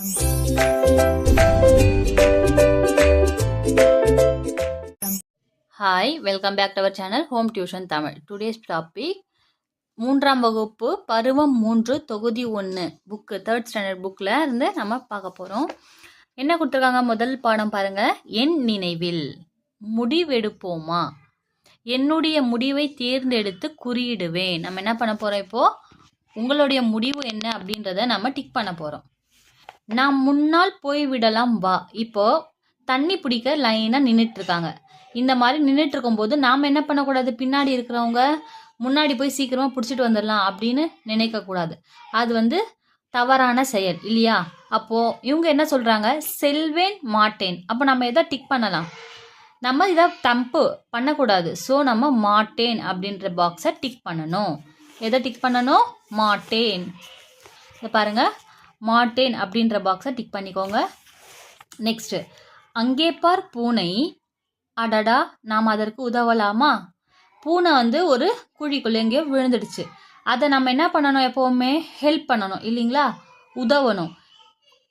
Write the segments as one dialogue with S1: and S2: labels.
S1: Hi welcome back to our channel home tuition Tamil today's topic மூன்றாம் வகுப்பு பருவம் மூன்று தொகுதி ஒன்று புக்கு தேர்ட் ஸ்டாண்டர்ட் புக்கில் இருந்து நம்ம பார்க்க போகிறோம் என்ன கொடுத்துருக்காங்க? முதல் பாடம் பாருங்கள் என் நினைவில் முடிவெடுப்போமா? என்னுடைய முடிவை தேர்ந்தெடுத்து குறியிடுவேன். நம்ம என்ன பண்ண போகிறோம் இப்போது உங்களுடைய முடிவு என்ன அப்படின்றத நம்ம டிக் பண்ண போகிறோம் நாம் முன்னால் போய்விடலாம் வா. இப்போ தண்ணி பிடிக்க லைனாக நின்றுட்டு இருக்காங்க இந்த மாதிரி நின்றுட்டு இருக்கும்போது நாம் என்ன பண்ணக்கூடாது? பின்னாடி இருக்கிறவங்க முன்னாடி போய் சீக்கிரமாக பிடிச்சிட்டு வந்துடலாம் அப்படின்னு நினைக்கக்கூடாது. அது வந்து தவறான செயல் இல்லையா? அப்போது இவங்க என்ன சொல்கிறாங்க செல்வேன் மாட்டேன். அப்போ நம்ம எதை டிக் பண்ணலாம்? நம்ம இதை தம்பு பண்ணக்கூடாது. ஸோ நம்ம மாட்டேன் அப்படின்ற பாக்ஸை டிக் பண்ணணும். எதை டிக் பண்ணணும்? மாட்டேன். இதை பாருங்கள் மாட்டேன் அப்படின்ற பாக்ஸை டிக் பண்ணிக்கோங்க. நெக்ஸ்ட்டு அங்கே பார் பூனை. அடடா நாம் அதற்கு உதவலாமா? பூனை வந்து ஒரு குழிக்குள்ளே எங்கேயோ விழுந்துடுச்சு. அதை நம்ம என்ன பண்ணணும் எப்போவுமே? ஹெல்ப் பண்ணணும் இல்லைங்களா? உதவணும்.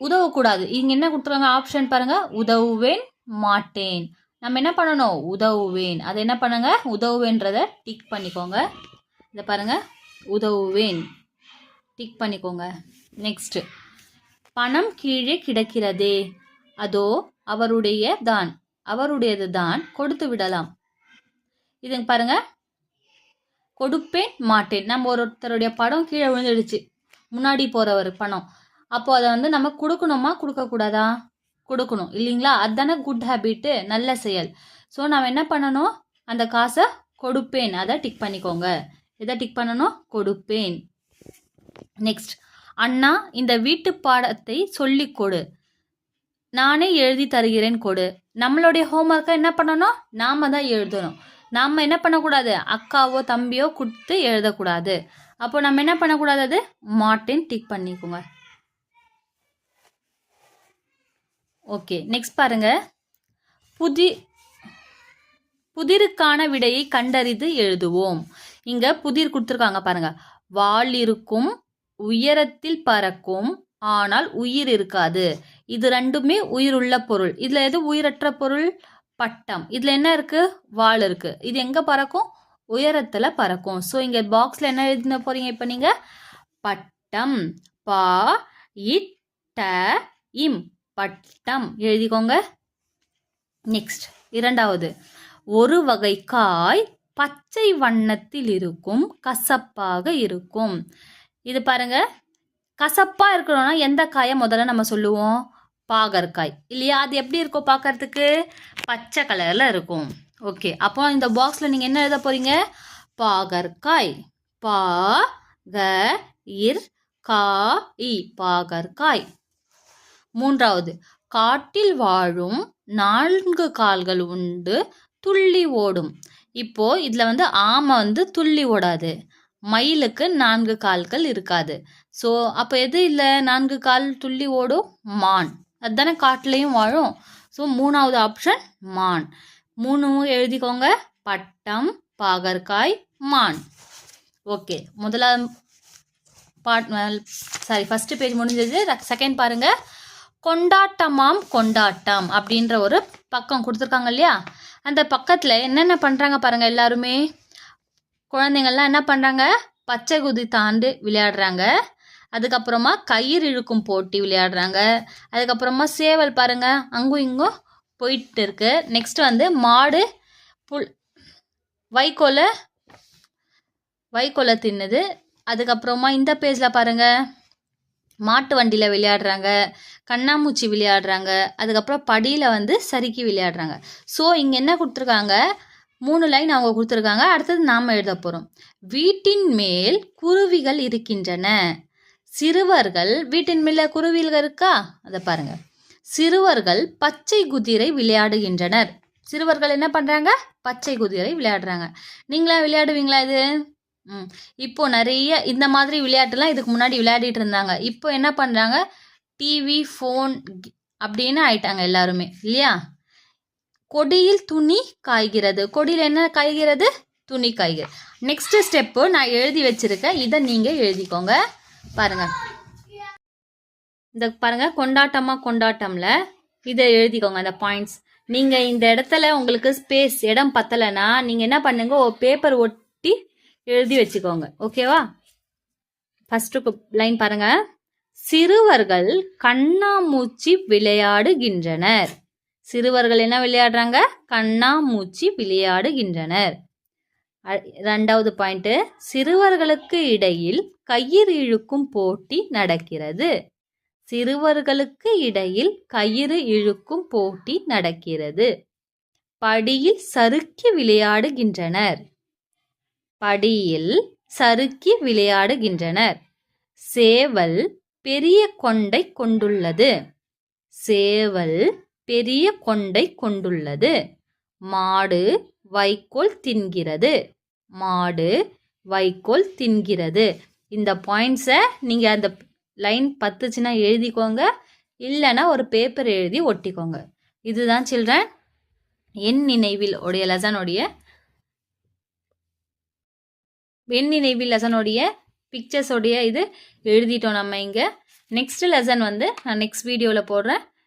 S1: உதவக்கூடாது. இங்கே என்ன கொடுத்துருவாங்க ஆப்ஷன் பாருங்கள் உதவுவேன் மாட்டேன். நம்ம என்ன பண்ணணும்? உதவுவேன். அதை என்ன பண்ணுங்க? உதவுவேன்றதை டிக் பண்ணிக்கோங்க. இதை பாருங்கள் உதவுவேன். டிக் பண்ணிக்கோங்க. நெக்ஸ்ட் பணம் கீழே கிடக்கிறதே. அதோ அவருடைய தான். அவருடையது தான் கொடுத்து விடலாம். இதுங்க பாருங்க. கொடுப்பேன் மாட்டேன். நம்ம ஒருத்தருடைய படம் கீழே விழுந்துடுச்சு. முன்னாடி போறவர் பணம். அப்போ அதை வந்து நம்ம கொடுக்கணுமா கொடுக்கக்கூடாதா? கொடுக்கணும். இல்லைங்களா? அதுதானே குட் ஹேபிட்டு நல்ல செயல். ஸோ நம்ம என்ன பண்ணணும்? அந்த காசை கொடுப்பேன். அதை டிக் பண்ணிக்கோங்க. எதை டிக் பண்ணணும்? கொடுப்பேன். நெக்ஸ்ட் அண்ணா இந்த வீட்டு பாடத்தை சொல்லிக் கொடு. நானே எழுதி தருகிறேன் கொடு. நம்மளுடைய ஹோம்ஒர்க்கை என்ன பண்ணணும்? நாம தான் எழுதணும். நாம் என்ன பண்ணக்கூடாது? அக்காவோ தம்பியோ கொடுத்து எழுதக்கூடாது. அப்போ நம்ம என்ன பண்ணக்கூடாது அது? மாட்டின் டிக் பண்ணிக்கோங்க. ஓகே நெக்ஸ்ட் பாருங்க. புதி புதிருக்கான விடையை கண்டறிந்து எழுதுவோம். இங்க புதிர் கொடுத்துருக்காங்க பாருங்க. வால் இருக்கும் உயரத்தில் பறக்கும் ஆனால் உயிர் இருக்காது. இது ரெண்டுமே உயிருள்ள பொருள். இதுல எது உயிரற்ற பொருள்? பட்டம். இதுல என்ன இருக்கு? வால் இருக்கு. இது எங்க பறக்கும்? உயரத்துல பறக்கும். ஸோ இங்க பாக்ஸ்ல என்ன எழுதின போறீங்க இப்போ நீங்க? பட்டம். பா இட்ட இம். பட்டம். எழுதிக்கோங்க. நெக்ஸ்ட் இரண்டாவது. ஒரு வகை காய் பச்சை வண்ணத்தில் இருக்கும் கசப்பாக இருக்கும். இது பாருங்க. கசப்பா இருக்கணும்னா எந்த காயை முதல்ல நம்ம சொல்லுவோம்? பாகற்காய். இல்லையா? அது எப்படி இருக்கும் பார்க்கறதுக்கு பச்சை கலரில் இருக்கும். ஓகே. அப்போ இந்த பாக்ஸில் நீங்கள் என்ன எழுத போறீங்க? பாகற்காய். பா க இர் கா இ பாகற்காய். மூன்றாவது. காட்டில் வாழும் நான்கு கால்கள் உண்டு துள்ளி ஓடும். இப்போ இதில் வந்து ஆமை வந்து துள்ளி ஓடாது. மயிலுக்கு நான்கு கால்கள் இருக்காது. ஸோ அப்போ எது இல்லை? நான்கு கால் துள்ளி ஓடும் மான். அதுதானே காட்டுலேயும் வாழும். ஸோ மூணாவது ஆப்ஷன் மான். மூணு எழுதிக்கோங்க. பட்டம் பாகற்காய் மான். ஓகே முதலாவது பாட் சாரி ஃபஸ்ட்டு பேஜ் முடிஞ்சது. செகண்ட் பாருங்கள் கொண்டாட்டமாம் கொண்டாட்டம் அப்படின்ற ஒரு பக்கம் கொடுத்துருக்காங்க இல்லையா? அந்த பக்கத்தில் என்னென்ன பண்ணுறாங்க பாருங்கள் எல்லாருமே. குழந்தைங்கள்லாம் என்ன பண்ணுறாங்க பச்சை குதி தாண்டு விளையாடுறாங்க. அதுக்கப்புறமா கயிறு இழுக்கும் போட்டி விளையாடுறாங்க. அதுக்கப்புறமா சேவல் பாருங்க அங்கும் இங்கும் போயிட்டு இருக்கு. நெக்ஸ்ட் வந்து மாடு புல் வைக்கோலை வைக்கோலை தின்னுது. அதுக்கப்புறமா இந்த பேஜில் பாருங்க. மாட்டு வண்டியில் விளையாடுறாங்க. கண்ணாமூச்சி விளையாடுறாங்க. அதுக்கப்புறம் படியில் வந்து சறுக்கி விளையாடுறாங்க. ஸோ இங்கே என்ன கொடுத்துருக்காங்க? மூணு லைன் அவங்க கொடுத்துருக்காங்க. அடுத்தது நாம் எழுத போகிறோம் வீட்டின் மேல் குருவிகள் இருக்கின்றன. சிறுவர்கள் வீட்டின் மேல குருவிகள் இருக்கா? அதை பாருங்க. சிறுவர்கள் பச்சை குதிரை விளையாடுகின்றனர். சிறுவர்கள் என்ன பண்ணுறாங்க பச்சை குதிரை விளையாடுறாங்க. நீங்களா விளையாடுவீங்களா இது? ம். இப்போ நிறைய இந்த மாதிரி விளையாட்டுலாம் இதுக்கு முன்னாடி விளையாடிட்டு இருந்தாங்க. இப்போ என்ன பண்ணுறாங்க டிவி ஃபோன் அப்படின்னு ஆயிட்டாங்க எல்லாருமே. இல்லையா? கொடியில் துணி காய்கிறது. கொடியில் என்ன காய்கிறது? துணி காய்கிறது. நெக்ஸ்ட் ஸ்டெப்பு நான் எழுதி வச்சிருக்கேன். இதை நீங்கள் எழுதிக்கோங்க. பாருங்கள் இந்த பாருங்கள் கொண்டாட்டமாக கொண்டாட்டமில் இதை எழுதிக்கோங்க அந்த பாயிண்ட்ஸ் நீங்கள் இந்த இடத்துல உங்களுக்கு ஸ்பேஸ் இடம் பத்தலைன்னா நீங்கள் என்ன பண்ணுங்க? ஒரு பேப்பர் ஒட்டி எழுதி வச்சுக்கோங்க. ஓகேவா ஃபஸ்ட்டு லைன் பாருங்கள் சிறுவர்கள் கண்ணாமூச்சி விளையாடுகின்றனர். சிறுவர்கள் என்ன விளையாடுறாங்க? கண்ணாமூச்சி விளையாடுகின்றனர். ரெண்டாவது பாயிண்ட்டு சிறுவர்களுக்கு இடையில் கயிறு இழுக்கும் போட்டி நடக்கிறது. சிறுவர்களுக்கு இடையில் கயிறு இழுக்கும் போட்டி நடக்கிறது. படியில் சறுக்கி விளையாடுகின்றனர். படியில் சறுக்கி விளையாடுகின்றனர். சேவல் பெரிய கொண்டை கொண்டுள்ளது. சேவல் பெரிய கொண்டை கொண்டுள்ளது. மாடு வைக்கோல் தின்கிறது. மாடு வைக்கோல் தின்கிறது. இந்த பாயிண்ட்ஸை நீங்கள் அந்த லைன் பத்துச்சுன்னா எழுதிக்கோங்க. இல்லைன்னா ஒரு பேப்பர் எழுதி ஒட்டிக்கோங்க. இதுதான் சில்ட்ரன் என் நினைவில் உடைய லெசனுடைய என் நினைவில் லெசனுடைய பிக்சர்ஸோடைய இது எழுதிட்டோம் நம்ம இங்கே. நெக்ஸ்ட் லெசன் வந்து நான் நெக்ஸ்ட் வீடியோவில் போடுறேன்.